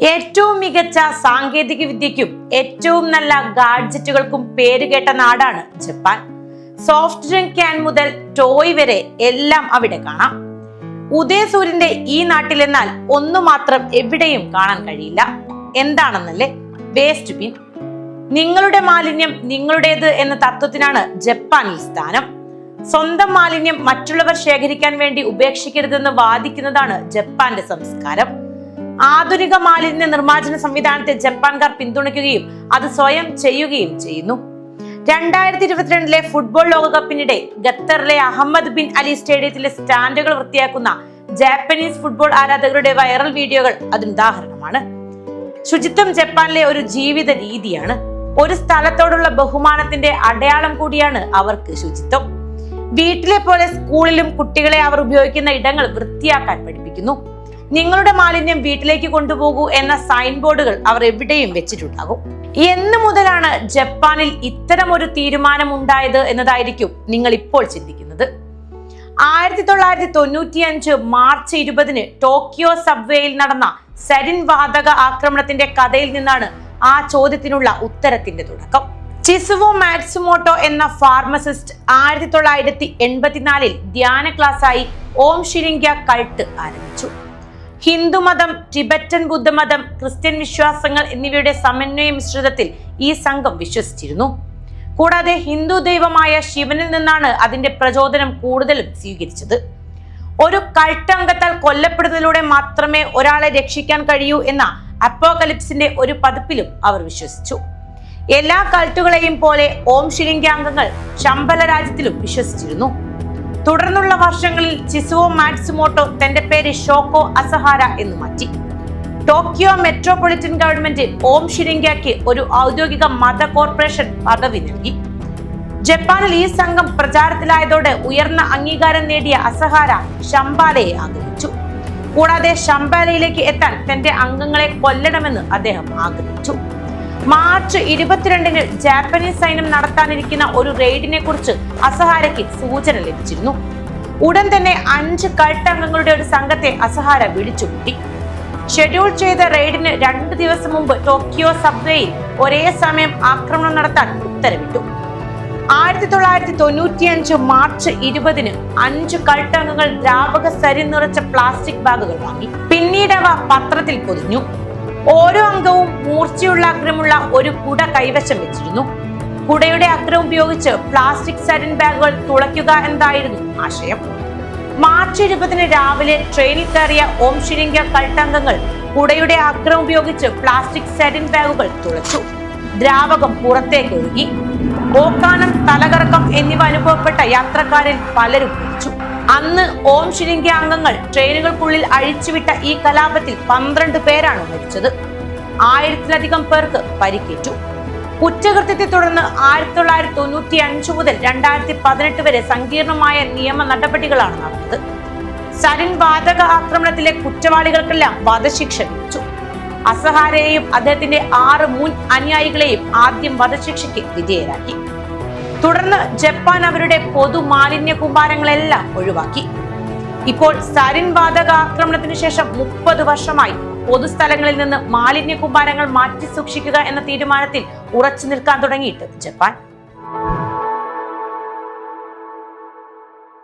ഏറ്റവും മികച്ച സാങ്കേതിക വിദ്യയ്ക്കും ഏറ്റവും നല്ല ഗാഡ്ജറ്റുകൾക്കും പേരുകേട്ട നാടാണ് ജപ്പാൻ. സോഫ്റ്റ് ഡ്രിങ്ക് ക്യാൻ മുതൽ ടോയ് വരെ എല്ലാം അവിടെ കാണാം. ഉദയസൂര്യന്റെ ഈ നാട്ടിൽ എന്നാൽ ഒന്നു മാത്രം എവിടെയും കാണാൻ കഴിയില്ല. എന്താണെന്നല്ലേ? Waste bin. നിങ്ങളുടെ മാലിന്യം നിങ്ങളുടേത് എന്ന തത്വത്തിനാണ് ജപ്പാനിൽ സ്ഥാനം. സ്വന്തം മാലിന്യം മറ്റുള്ളവർ ശേഖരിക്കാൻ വേണ്ടി ഉപേക്ഷിക്കരുതെന്ന് വാദിക്കുന്നതാണ് ജപ്പാന്റെ സംസ്കാരം. ആധുനിക മാലിന്യ നിർമ്മാർജന സംവിധാനത്തെ ജപ്പാൻകാർ പിന്തുണയ്ക്കുകയും അത് സ്വയം ചെയ്യുകയും ചെയ്യുന്നു. രണ്ടായിരത്തി ഇരുപത്തിരണ്ടിലെ ഫുട്ബോൾ ലോകകപ്പിനിടെ ഖത്തറിലെ അഹമ്മദ് ബിൻ അലി സ്റ്റേഡിയത്തിലെ സ്റ്റാൻഡുകൾ വൃത്തിയാക്കുന്ന ജാപ്പനീസ് ഫുട്ബോൾ ആരാധകരുടെ വൈറൽ വീഡിയോകൾ അതിന് ഉദാഹരണമാണ്. ശുചിത്വം ജപ്പാനിലെ ഒരു ജീവിത രീതിയാണ്. ഒരു സ്ഥലത്തോടുള്ള ബഹുമാനത്തിന്റെ അടയാളം കൂടിയാണ് അവർക്ക് ശുചിത്വം. വീട്ടിലെ പോലെ സ്കൂളിലും കുട്ടികളെ അവർ ഉപയോഗിക്കുന്ന ഇടങ്ങൾ വൃത്തിയാക്കാൻ പഠിപ്പിക്കുന്നു. നിങ്ങളുടെ മാലിന്യം വീട്ടിലേക്ക് കൊണ്ടുപോകൂ എന്ന സൈൻ ബോർഡുകൾ അവർ എവിടെയും വെച്ചിട്ടുണ്ടാകും. എന്ന് മുതലാണ് ജപ്പാനിൽ ഇത്തരം ഒരു തീരുമാനം ഉണ്ടായത് എന്നതായിരിക്കും നിങ്ങൾ ഇപ്പോൾ ചിന്തിക്കുന്നത്. ആയിരത്തി തൊള്ളായിരത്തി തൊണ്ണൂറ്റി അഞ്ച് മാർച്ച് ഇരുപതിന് ടോക്കിയോ സബ്വേയിൽ നടന്ന സരിൻ വാതക ആക്രമണത്തിന്റെ കഥയിൽ നിന്നാണ് ആ ചോദ്യത്തിനുള്ള ഉത്തരത്തിന്റെ തുടക്കം. ചിസുവോ മാറ്റ്സുമോട്ടോ എന്ന ഫാർമസിസ്റ്റ് ആയിരത്തി തൊള്ളായിരത്തി എൺപത്തിനാലിൽ ധ്യാന ക്ലാസ്സായി ഓം ഷിരിങ്ക്യ കൾട്ട് ആരംഭിച്ചു. ഹിന്ദുമതം ടിബറ്റൻ ബുദ്ധമതം ക്രിസ്ത്യൻ വിശ്വാസങ്ങൾ എന്നിവയുടെ സമന്വയ മിശ്രിതത്തിൽ ഈ സംഘം വിശ്വസിച്ചിരുന്നു. കൂടാതെ ഹിന്ദു ദൈവമായ ശിവനിൽ നിന്നാണ് അതിന്റെ പ്രചോദനം കൂടുതലും സ്വീകരിച്ചത്. ഒരു കൾട്ടംഗത്താൽ കൊല്ലപ്പെടുന്നതിലൂടെ മാത്രമേ ഒരാളെ രക്ഷിക്കാൻ കഴിയൂ എന്ന അപ്പോകലിപ്സിന്റെ ഒരു പതിപ്പിലും അവർ വിശ്വസിച്ചു. എല്ലാ കൾട്ടുകളെയും പോലെ ഓം ഷിലിംഗ അംഗങ്ങൾ ശമ്പല രാജ്യത്തിലും വിശ്വസിച്ചിരുന്നു. തുടർന്നുള്ള വർഷങ്ങളിൽ ചിസുവോ മാക്സിമോട്ടോ തന്റെ പേര് ഷോക്കോ അസഹാര എന്ന് മാറ്റി. ടോക്കിയോ മെട്രോപൊളിറ്റൻ ഗവൺമെന്റ് ഓം ഷിരിങ്കയ്ക്ക് ഒരു ഔദ്യോഗിക മത കോർപ്പറേഷൻ പദവി നൽകി. ജപ്പാനിൽ ഈ സംഘം പ്രചാരത്തിലായതോടെ ഉയർന്ന അംഗീകാരം നേടിയ അസഹാര ശംബാലയെ ആഗ്രഹിച്ചു. കൂടാതെ ശംബാലയിലേക്ക് എത്താൻ തന്റെ അംഗങ്ങളെ കൊല്ലണമെന്ന് അദ്ദേഹം ആഗ്രഹിച്ചു. മാർച്ച് ഇരുപത്തിരണ്ടിന് ജാപ്പനീസ് സൈന്യം നടത്താനിരിക്കുന്ന ഒരു റെയ്ഡിനെ കുറിച്ച് അസഹാരയ്ക്ക് സൂചന ലഭിച്ചിരുന്നു. ഉടൻ തന്നെ അഞ്ച് കൾട്ട് അംഗങ്ങളുടെ ഒരു സംഘത്തെ അസഹാര വിളിച്ചുകൂട്ടി. ഷെഡ്യൂൾ ചെയ്ത റെയ്ഡിന് രണ്ട് ദിവസം മുമ്പ് ടോക്കിയോ സബ്വേയിൽ ഒരേ സമയം ആക്രമണം നടത്താൻ ഉത്തരവിട്ടു. ആയിരത്തി തൊള്ളായിരത്തി തൊണ്ണൂറ്റിയഞ്ച് മാർച്ച് ഇരുപതിന് അഞ്ച് കൾട്ടംഗങ്ങൾ ദ്രാവക സരി നിറച്ച പ്ലാസ്റ്റിക് ബാഗുകൾ വാങ്ങി. പിന്നീട് അവ പത്രത്തിൽ പൊതിഞ്ഞു. ഓരോ അംഗവും മൂർച്ചയുള്ള അഗ്രമുള്ള ഒരു കുട കൈവശം വെച്ചിരുന്നു. കുടയുടെ അഗ്രം ഉപയോഗിച്ച് പ്ലാസ്റ്റിക് സരൻ ബാഗുകൾ തുളയ്ക്കുക എന്നതായിരുന്നു ആശയം. മാർച്ച് ഇരുപതിന് രാവിലെ ട്രെയിനിൽ കയറിയ ഓം ശിരിങ്ക കൾട്ടംഗങ്ങൾ കുടയുടെ അഗ്രം ഉപയോഗിച്ച് പ്ലാസ്റ്റിക് സരിൻ ബാഗുകൾ തുളച്ചു. ദ്രാവകം പുറത്തേക്ക് ഒഴുകി. ഓക്കാനം തലകറക്കം എന്നിവ അനുഭവപ്പെട്ട യാത്രക്കാരിൽ പലരും മരിച്ചു. അന്ന് ഓം ശിരിങ്കി അംഗങ്ങൾ ട്രെയിനുകൾക്കുള്ളിൽ അഴിച്ചുവിട്ട ഈ കലാപത്തിൽ പന്ത്രണ്ട് പേരാണ് മരിച്ചത്. ആയിരത്തിലധികം പേർക്ക് പരിക്കേറ്റു. കുറ്റകൃത്യത്തെ തുടർന്ന് ആയിരത്തി തൊള്ളായിരത്തി തൊണ്ണൂറ്റി അഞ്ച് മുതൽ രണ്ടായിരത്തി പതിനെട്ട് വരെ സങ്കീർണമായ നിയമ നടപടികളാണ് നടന്നത്. സരിൻ വാതക ആക്രമണത്തിലെ കുറ്റവാളികൾക്കെല്ലാം വധശിക്ഷ വിധിച്ചു അസഹാരയെയും അദ്ദേഹത്തിന്റെ ആറ് മുൻ അനുയായികളെയും ആദ്യം വധശിക്ഷയ്ക്ക് വിധേയരാക്കി. തുടർന്ന് ജപ്പാൻ അവരുടെ പൊതു മാലിന്യ കൂമ്പാരങ്ങളെല്ലാം ഒഴിവാക്കി. ഇപ്പോൾ സരിൻ വാതക ആക്രമണത്തിന് ശേഷം മുപ്പത് വർഷമായി പൊതുസ്ഥലങ്ങളിൽ നിന്ന് മാലിന്യ കൂമ്പാരങ്ങൾ മാറ്റി സൂക്ഷിക്കുക എന്ന തീരുമാനത്തിൽ ഉറച്ചു നിൽക്കാൻ തുടങ്ങിയിട്ട് ജപ്പാൻ.